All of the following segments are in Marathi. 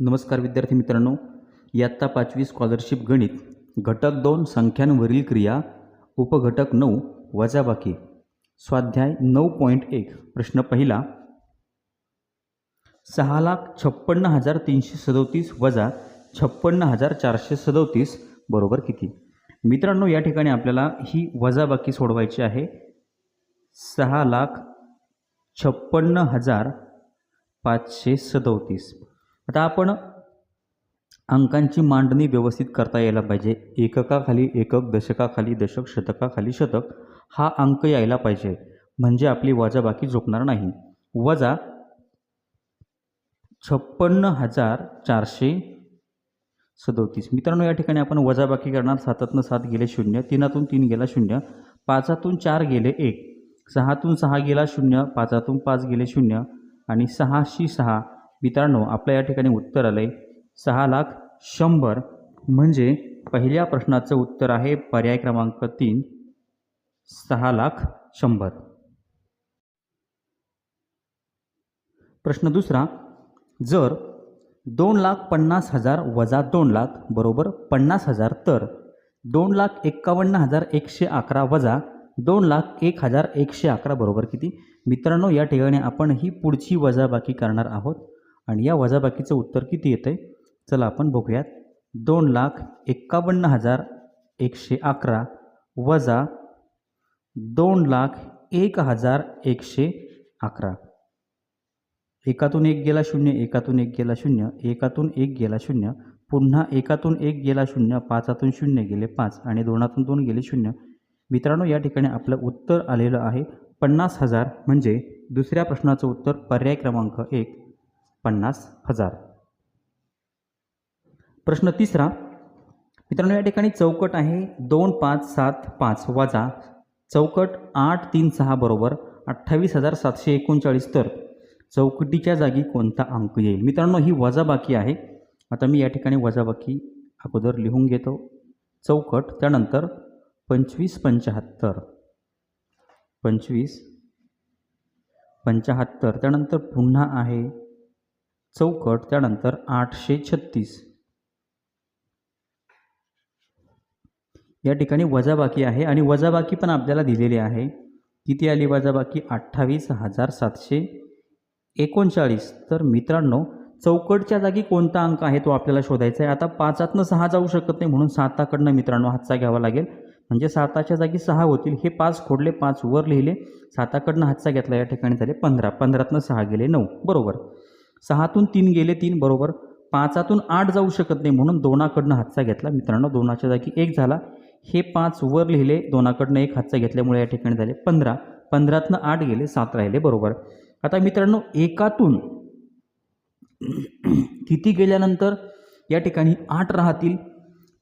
नमस्कार विद्यार्थी मित्रांनो इयत्ता पाचवी स्कॉलरशिप गणित घटक दोन संख्यांवरील क्रिया उपघटक नऊ वजाबाकी. स्वाध्याय नऊ पॉईंट एक प्रश्न पहिला. सहा लाख छप्पन्न हजार तीनशे सदोतीस वजा छप्पन्न हजार चारशे सदोतीस बरोबर किती? मित्रांनो या ठिकाणी आपल्याला ही वजाबाकी सोडवायची आहे. सहा लाख छप्पन्न हजार पाचशे सदोतीस. आता आपण अंकांची मांडणी व्यवस्थित करता यायला पाहिजे. एककाखाली एकक दशकाखाली दशक शतकाखाली शतक हा अंक यायला पाहिजे. म्हणजे आपली वजाबाकी झोपणार नाही. वजा छप्पन्न हजार चारशे सदोतीस. मित्रांनो या ठिकाणी आपण वजाबाकी करणार. सातातनं सात गेले शून्य तीनातून तीन गेला शून्य पाचातून चार गेले एक सहातून सहा गेला शून्य पाचातून पाच गेले शून्य आणि सहाशी सहा मित्रांनो आपल्या या ठिकाणी उत्तर आलं आहे सहा लाख शंभर म्हणजे पहिल्या प्रश्नाचं उत्तर आहे पर्याय क्रमांक तीन. सहा लाख शंभर. प्रश्न दुसरा जर दोन लाख पन्नास हजार वजा दोन लाख बरोबर पन्नास हजार तर दोन लाख एक्कावन्न हजार एकशे अकरा वजा दोन लाख एक हजार एकशे अकरा बरोबर किती? मित्रांनो या ठिकाणी आपण ही पुढची वजाबाकी करणार आहोत. आणि या वजाबाकीचं उत्तर किती येतं आहे चला आपण बघूयात. दोन लाख एक्कावन्न हजार एकशे अकरा वजा दोन लाख एक हजार एकशे अकरा. एकातून एक गेला शून्य एकातून एक गेला शून्य एकातून एक गेला शून्य पुन्हा एकातून एक गेला शून्य पाचातून शून्य गेले पाच आणि दोनातून दोन गेले शून्य. मित्रांनो या ठिकाणी आपलं उत्तर आलेलं आहे पन्नास हजार म्हणजे दुसऱ्या प्रश्नाचं उत्तर पर्याय क्रमांक एक. पन्नास हजार. प्रश्न तिसरा मित्रांनो या ठिकाणी चौकट आहे दोन पाच सात पाच वजा चौकट आठ तीन सहा बरोबर अठ्ठावीस हजार सातशे एकोणचाळीस. तर चौकटीच्या जागी कोणता अंक येईल? मित्रांनो ही वजाबाकी आहे. आता मी या ठिकाणी वजाबाकी अगोदर लिहून घेतो. चौकट त्यानंतर पंचवीस पंचाहत्तर पंचवीस पंचाहत्तर त्यानंतर पुन्हा आहे चौकट त्यानंतर आठशे छत्तीस. या ठिकाणी वजाबाकी आहे आणि वजाबाकी पण आपल्याला दिलेली आहे. किती आली वजाबाकी? अठ्ठावीस हजार सातशे एकोणचाळीस. तर मित्रांनो चौकटच्या जागी कोणता अंक आहे तो आपल्याला शोधायचा आहे. आता पाचातनं सहा जाऊ शकत नाही म्हणून साताकडनं मित्रांनो हातचा घ्यावा लागेल. म्हणजे साताच्या जागी सहा होतील. हे पाच खोडले पाच वर लिहिले. साताकडनं हातचा घेतला या ठिकाणी झाले पंधरा. पंधरातनं सहा गेले नऊ. बरोबर. सहातून तीन गेले तीन बरोबर. पाचातून आठ जाऊ शकत नाही म्हणून दोनाकडनं हातचा घेतला. मित्रांनो दोनाच्या जागी एक झाला. हे पाच वर लिहिले दोनाकडनं एक हातचा घेतल्यामुळे या ठिकाणी झाले पंधरा. पंधरातनं आठ गेले सात राहिले बरोबर. आता मित्रांनो एकातून किती गेल्यानंतर या ठिकाणी आठ राहतील?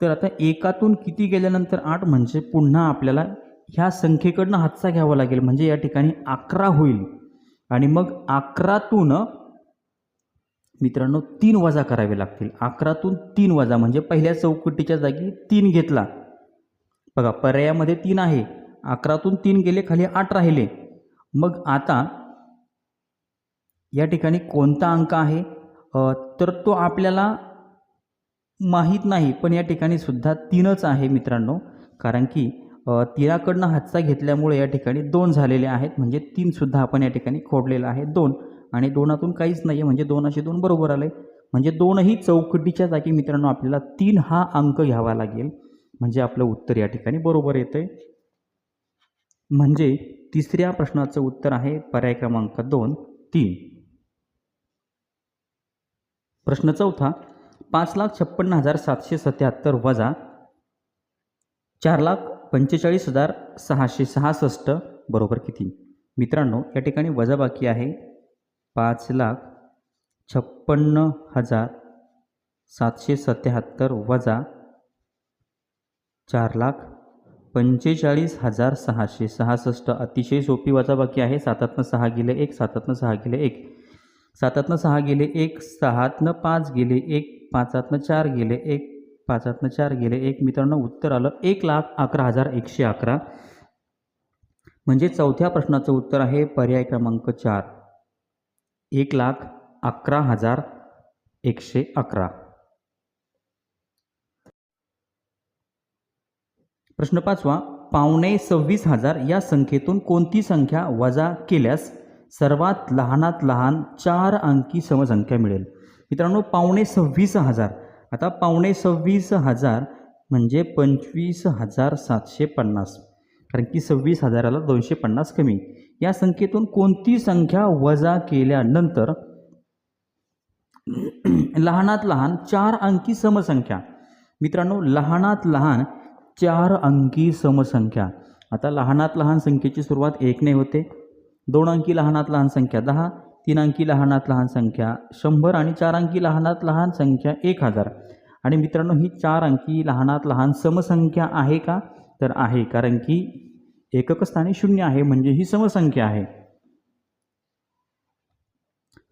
तर आता एकातून किती गेल्यानंतर आठ म्हणजे पुन्हा आपल्याला ह्या संख्येकडनं हातचा घ्यावा लागेल. म्हणजे या ठिकाणी अकरा होईल. आणि मग अकरातून मित्रांनो तीन वजा करावे लागतील. अकरातून तीन वजा म्हणजे पहिल्या चौकटीच्या जागी तीन घेतला. बघा पर्यायामध्ये तीन आहे. अकरातून तीन गेले खाली आठ राहिले. मग आता या ठिकाणी कोणता अंक आहे? तर तो आपल्याला माहीत नाही पण या ठिकाणी सुद्धा तीनच आहे मित्रांनो. कारण की तिराकडनं हातचा घेतल्यामुळे या ठिकाणी दोन झालेले आहेत. म्हणजे तीनसुद्धा आपण या ठिकाणी खोडलेलं आहे दोन. आणि दोनातून काहीच नाही आहे म्हणजे दोन असे दोन बरोबर आले. म्हणजे दोनही चौकटीच्या जागी मित्रांनो आपल्याला तीन हा अंक घ्यावा लागेल. म्हणजे आपलं उत्तर या ठिकाणी बरोबर येतं आहे म्हणजे तिसऱ्या प्रश्नाचं उत्तर आहे पर्याय क्रमांक दोन तीन. प्रश्न चौथा पाच लाख छप्पन्न हजार सातशे सत्याहत्तर वजा चार लाख पंचेचाळीस हजार सहाशे सहासष्ट बरोबर किती? मित्रांनो या ठिकाणी वजाबाकी आहे. पाच लाख छप्पन्न हजार सातशे सत्याहत्तर वजा चार लाख पंचेचाळीस हजार सहाशे सहासष्ट. अतिशय सोपी वजाबाकी आहे. सातातनं सहा गेले एक सातातनं सहा गेले एक. सातातनं सहा गेले एक सहातनं पाच गेले एक पाचातनं चार गेले एक पाचातनं चार गेले एक. मित्रांनो उत्तर आलं एक लाख अकरा हजार एकशे अकरा. म्हणजे चौथ्या प्रश्नाचं उत्तर आहे पर्याय क्रमांक चार. एक लाख अकरा हजार एकशे अकरा. प्रश्न पाचवा पावणे सव्वीस हजार या संख्येतून कोणती संख्या वजा केल्यास सर्वात लहानात लहान चार अंकी समसंख्या मिळेल? मित्रांनो पावणे सव्वीस हजार. आता पावणे सव्वीस हजार म्हणजे पंचवीस हजार सातशे पन्नास. कारण की सव्वीस हजाराला दोनशे पन्नास कमी. या संख्येतून कोणती संख्या वजा केल्यानंतर लहानात लहान चार अंकी समसंख्या. मित्रांनो लहानात लहान चार अंकी समसंख्या. आता लहानात लहान संख्येची सुरुवात एकने होते. दोन अंकी लहानात लहान संख्या दहा तीन अंकी लहानात लहान संख्या शंभर आणि चार अंकी लहानात लहान संख्या एक हजार. आणि मित्रांनो ही चार अंकी लहानात लहान समसंख्या आहे का? तर आहे कारण की एकक स्थानी शून्य आहे म्हणजे ही समसंख्या आहे.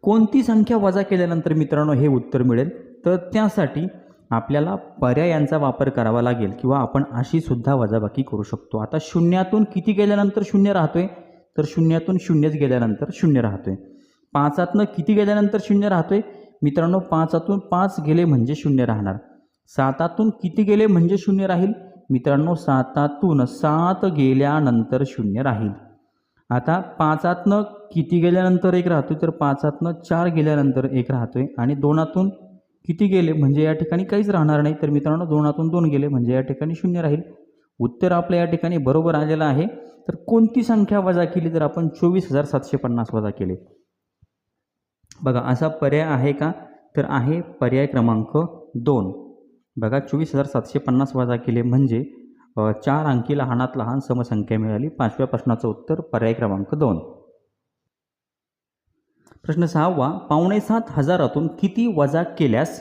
कोणती संख्या वजा केल्यानंतर मित्रांनो हे उत्तर मिळेल? तर त्यासाठी आपल्याला पर्यायांचा वापर करावा लागेल किंवा आपण अशी सुद्धा वजाबाकी करू शकतो. आता शून्यातून किती गेल्यानंतर शून्य राहतोय? तर शून्यातून शून्यच गेल्यानंतर शून्य राहतोय. पाचातनं किती गेल्यानंतर शून्य राहतोय? मित्रांनो पाचातून पाच गेले म्हणजे शून्य राहणार. सातातून किती गेले म्हणजे शून्य राहील? मित्रांनो सातातून सात गेल्यानंतर शून्य राहील. आता पाचातनं किती गेल्यानंतर एक राहतो तर पाचातनं चार गेल्यानंतर एक राहतो आहे आणि दोनातून किती गेले? म्हणजे या ठिकाणी काहीच राहणार नाही. तर मित्रांनो दोनातून दोन गेले म्हणजे या ठिकाणी शून्य राहील. उत्तर आपल्या या ठिकाणी बरोबर आलेलं आहे. तर कोणती संख्या वजा केली? तर आपण चोवीस हजार सातशे पन्नास वजा केले. बघा असा पर्याय आहे का? तर आहे पर्याय क्रमांक दोन. बघा चोवीस हजार सातशे पन्नास वजा केले म्हणजे चार अंकी लहानात लहान समसंख्या मिळाली. पाचव्या प्रश्नाचं उत्तर पर्याय क्रमांक दोन. प्रश्न सहावा पावणे सात हजारातून किती वजा केल्यास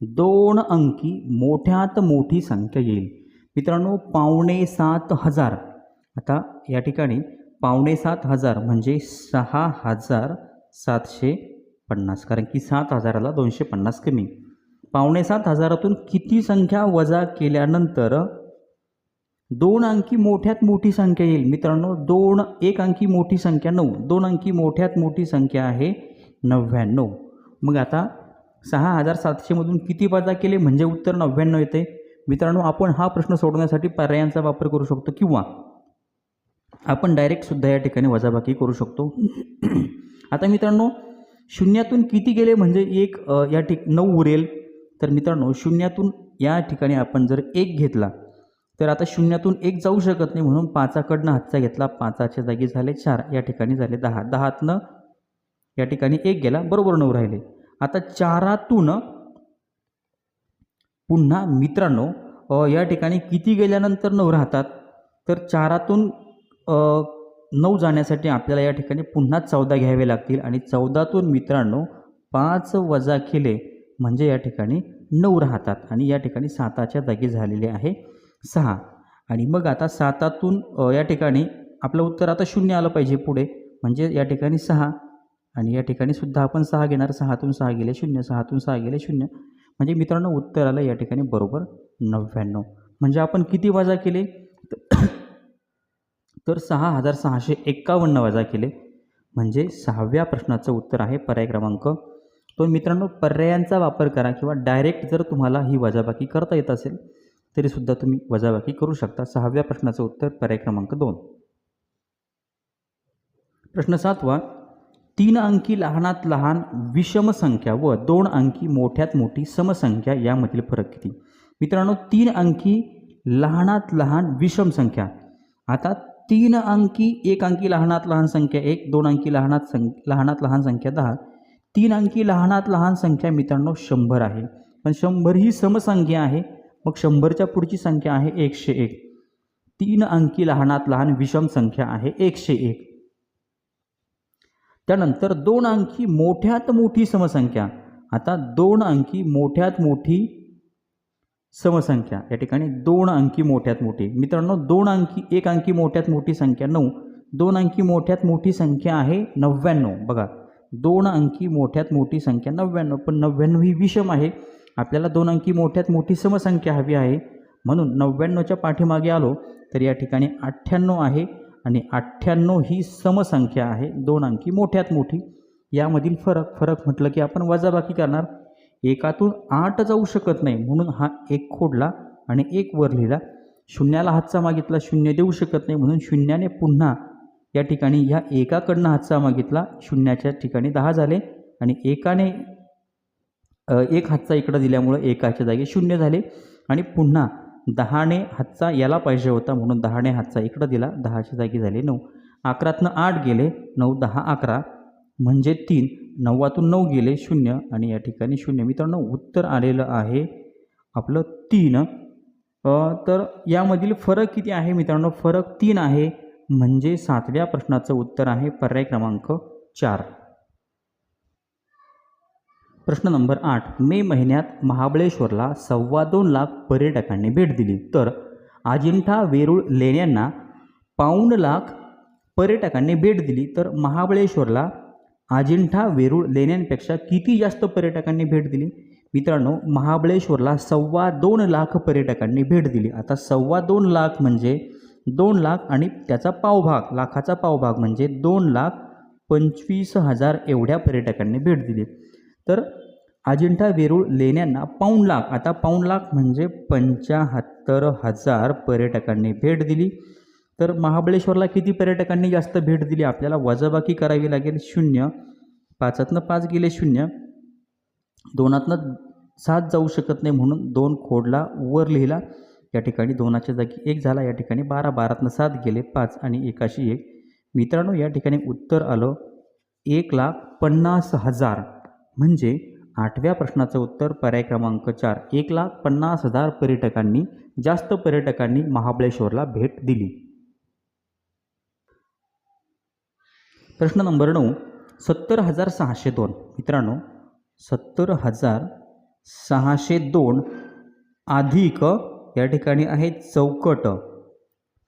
दोन अंकी मोठ्यात मोठी संख्या येईल? मित्रांनो पावणे सात हजार. आता या ठिकाणी पावणे सात हजार म्हणजे सहा हजार सातशे पन्नास. कारण की सात हजाराला दोनशे पन्नास कमी. पावणे सात हजारातून किती संख्या वजा केल्यानंतर दोन अंकी मोठ्यात मोठी संख्या येईल. मित्रांनो दोन एक अंकी मोठी संख्या नऊ. दोन अंकी मोठ्यात मोठी संख्या आहे नव्याण्णव. मग आता सहा हजार सातशेमधून किती वजा केले? म्हणजे उत्तर नव्याण्णव येते. मित्रांनो आपण हा प्रश्न सोडवण्यासाठी पर्यायांचा वापर करू शकतो किंवा आपण डायरेक्टसुद्धा या ठिकाणी वजाबाकी करू शकतो. आता मित्रांनो शून्यातून किती गेले? म्हणजे एक या ठिक नऊ उरेल. तर मित्रांनो शून्यातून या ठिकाणी आपण जर एक घेतला तर आता शून्यातून एक जाऊ शकत नाही म्हणून पाचाकडनं हातचा घेतला पाचाच्या जागी झाले चार या ठिकाणी झाले दहा. दहातनं या ठिकाणी एक गेला बरोबर नऊ राहिले. आता चारातून पुन्हा मित्रांनो या ठिकाणी किती गेल्यानंतर नऊ राहतात? तर चारातून नऊ जाण्यासाठी आपल्याला या ठिकाणी पुन्हा चौदा घ्यावे लागतील. आणि चौदातून मित्रांनो पाच वजा केले म्हणजे या ठिकाणी नऊ राहतात आणि या ठिकाणी साताच्या जागी झालेले आहे सहा. आणि मग आता सातातून या ठिकाणी आपलं उत्तर आता शून्य आलं पाहिजे पुढे. म्हणजे या ठिकाणी सहा. आणि या ठिकाणी सुद्धा आपण सहा घेणार. सहातून सहा गेले शून्य. सहातून सहा गेले शून्य. म्हणजे मित्रांनो उत्तर आलं या ठिकाणी बरोबर नव्याण्णव. म्हणजे आपण किती वजा केले? तर सहा हजार सहाशे एक्कावन्न वजा केले. म्हणजे सहाव्या प्रश्नाचं उत्तर आहे पर्याय क्रमांक तो मित्रांनो पर्यायांचा वापर करा किंवा डायरेक्ट जर तुम्हाला ही वजाबाकी करता येत असेल तरीसुद्धा तुम्ही वजाबाकी करू शकता. सहाव्या प्रश्नाचं उत्तर पर्याय क्रमांक दोन. प्रश्न सातवा तीन अंकी लहानात लहान विषम संख्या व दोन अंकी मोठ्यात मोठी समसंख्या यामधील फरक किती? मित्रांनो तीन अंकी लहानात लहान विषम संख्या आता तीन अंकी एक अंकी लहानात लहान संख्या एक दोन अंकी लहानात सं लहानात लहान संख्या दहा. तीन अंकी लहानात लहान संख्या मित्रांनो शंभर आहे. पण शंभर ही समसंख्या आहे. मग शंभरच्या पुढची संख्या आहे एकशे एक. तीन अंकी लहानात लहान विषम संख्या आहे एकशे एक. त्यानंतर दोन अंकी मोठ्यात मोठी समसंख्या. आता दोन अंकी मोठ्यात मोठी समसंख्या. या ठिकाणी दोन अंकी मोठ्यात मोठी. मित्रांनो दोन अंकी एक अंकी मोठ्यात मोठी संख्या नऊ. दोन अंकी मोठ्यात मोठी संख्या आहे नव्याण्णव. बघा दोन अंकी मोठ्यात मोठी संख्या नव्याण्णव पण नव्याण्णव ही विषम आहे. आपल्याला दोन अंकी मोठ्यात मोठी समसंख्या हवी आहे. म्हणून नव्याण्णवच्या पाठीमागे आलो तर या ठिकाणी अठ्ठ्याण्णव आहे आणि अठ्ठ्याण्णव ही समसंख्या आहे. दोन अंकी मोठ्यात मोठी. यामधील फरक फरक म्हटलं की आपण वजाबाकी करणार. एकातून आठ जाऊ शकत नाही. म्हणून हा एक खोडला आणि एक वर लिहिला. शून्याला हातचा मागितला शून्य देऊ शकत नाही. म्हणून शून्याने पुन्हा या ठिकाणी ह्या एकाकडनं हातचा मागितला शून्याच्या ठिकाणी दहा झाले आणि एकाने एक हातचा इकडं दिल्यामुळं एकाच्या जागी शून्य झाले आणि पुन्हा दहाने हातचा याला पाहिजे होता म्हणून दहाने हातचा इकडं दिला. दहाच्या जागी झाले नऊ. अकरातनं आठ गेले. नऊ दहा अकरा म्हणजे तीन. नव्वातून नऊ गेले शून्य आणि या ठिकाणी शून्य. मित्रांनो उत्तर आलेलं आहे आपलं तीन. तर यामधील फरक किती आहे मित्रांनो? फरक तीन आहे. म्हणजे सातव्या प्रश्नाचं उत्तर आहे पर्याय क्रमांक चार. प्रश्न नंबर आठ. मे महिन्यात महाबळेश्वरला सव्वा दोन लाख पर्यटकांनी भेट दिली. तर अजिंठा वेरूळ लेण्यांना पाऊण लाख पर्यटकांनी भेट दिली. तर महाबळेश्वरला अजिंठा वेरूळ लेण्यांपेक्षा किती जास्त पर्यटकांनी भेट दिली? मित्रांनो महाबळेश्वरला सव्वा दोन लाख पर्यटकांनी भेट दिली. आता सव्वा दोन लाख म्हणजे दोन लाख आणि त्याचा पावभाग लाखाचा पावभाग म्हणजे दोन लाख पंचवीस हजार एवढ्या पर्यटकांनी भेट दिली. तर अजिंठा वेरूळ लेण्यांना पाऊण लाख आता पाऊण लाख म्हणजे पंच्याहत्तर हजार पर्यटकांनी भेट दिली. तर महाबळेश्वरला किती पर्यटकांनी जास्त भेट दिली? आपल्याला वजाबाकी करावी लागेल शून्य पाचातनं पाच गेले शून्य. दोनातनं सात जाऊ शकत नाही म्हणून दोन खोडला वर लिहिला. या ठिकाणी दोनाच्या जागी एक झाला. या ठिकाणी बारा बारातनं सात गेले पाच आणि एकाशी एक. मित्रांनो या ठिकाणी उत्तर आलं. एक लाख पन्नास हजार. म्हणजे आठव्या प्रश्नाचं उत्तर पर्याय क्रमांक चार. एक लाख पन्नास हजार पर्यटकांनी जास्त पर्यटकांनी महाबळेश्वरला भेट दिली. प्रश्न नंबर नऊ. सत्तर हजार सहाशे दोन. मित्रांनो सत्तर हजार सहाशे दोन अधिक या ठिकाणी आहे चौकट.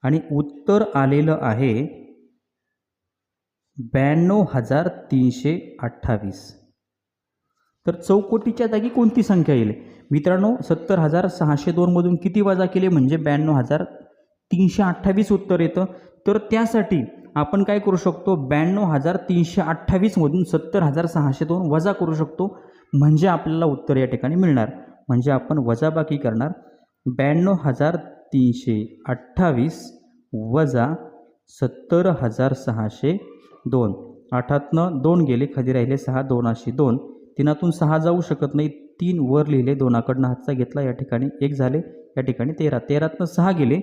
आणि उत्तर आलेलं आहे ब्याण्णव हजार तीनशे अठ्ठावीस. तर चौकोटीच्या जागी कोणती संख्या येईल? मित्रांनो सत्तर हजार सहाशे दोनमधून किती वजा केले? म्हणजे ब्याण्णव हजार तीनशे अठ्ठावीस उत्तर येतं. तर त्यासाठी आपण काय करू शकतो? ब्याण्णव हजार तीनशे अठ्ठावीसमधून सत्तर हजार सहाशे दोन वजा करू शकतो. म्हणजे आपल्याला उत्तर या ठिकाणी मिळणार. म्हणजे आपण वजाबाकी करणार. ब्याण्णव हजार तीनशे अठ्ठावीस वजा सत्तर हजार सहाशे दोन. आठातनं दोन गेले खाली राहिले सहा दोनाशे दोन. तीनातून सहा जाऊ शकत नाही तीन वर लिहिले दोनाकडनं हातचा घेतला या ठिकाणी एक झाले या ठिकाणी तेरा. तेरातनं सहा गेले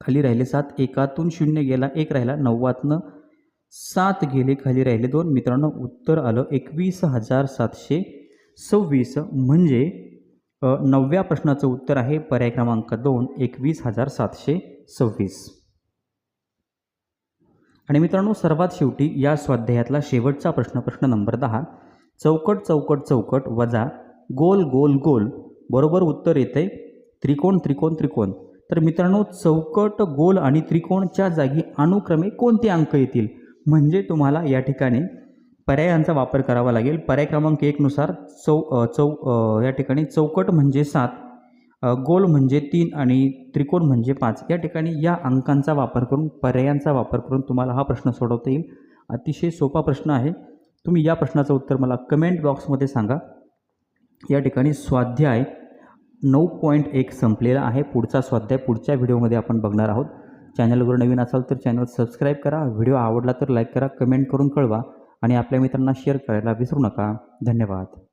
खाली राहिले सात एकातून शून्य गेला एक राहिला नव्वातनं सात गेले खाली राहिले दोन. मित्रांनो उत्तर आलं एकवीस हजार सातशे सव्वीस. म्हणजे नवव्या प्रश्नाचं उत्तर आहे पर्याय क्रमांक दोन एकवीस हजार सातशे सव्वीस. आणि मित्रांनो सर्वात शेवटी या स्वाध्यायातला शेवटचा प्रश्न प्रश्न नंबर दहा चौकट चौकट चौकट वजा गोल गोल गोल बरोबर उत्तर येते त्रिकोण त्रिकोण त्रिकोण. तर मित्रांनो चौकट गोल आणि त्रिकोणच्या जागी अनुक्रमे कोणते अंक येतील? म्हणजे तुम्हाला या ठिकाणी पर्यायांचा वापर करावा लागेल. पर्याय क्रमांक एकनुसार चौ चौ या ठिकाणी चौकट म्हणजे सात गोल म्हणजे तीन आणि त्रिकोण म्हणजे पाच. या ठिकाणी या अंकांचा वापर करून पर्यायांचा वापर करून तुम्हाला हा प्रश्न सोडवता येईल. अतिशय सोपा प्रश्न आहे. तुम्ही या प्रश्नाचं उत्तर मला कमेंट बॉक्समध्ये सांगा. या ठिकाणी स्वाध्याय नऊ पॉईंट एक संपलेला आहे. पुढचा स्वाध्याय पुढच्या व्हिडिओमध्ये आपण बघणार आहोत. चॅनलवर नवीन असाल तर चॅनल सबस्क्राईब करा. व्हिडिओ आवडला तर लाईक करा कमेंट करून कळवा. आणि आपल्या मित्रांना शेअर करायला विसरू नका. धन्यवाद.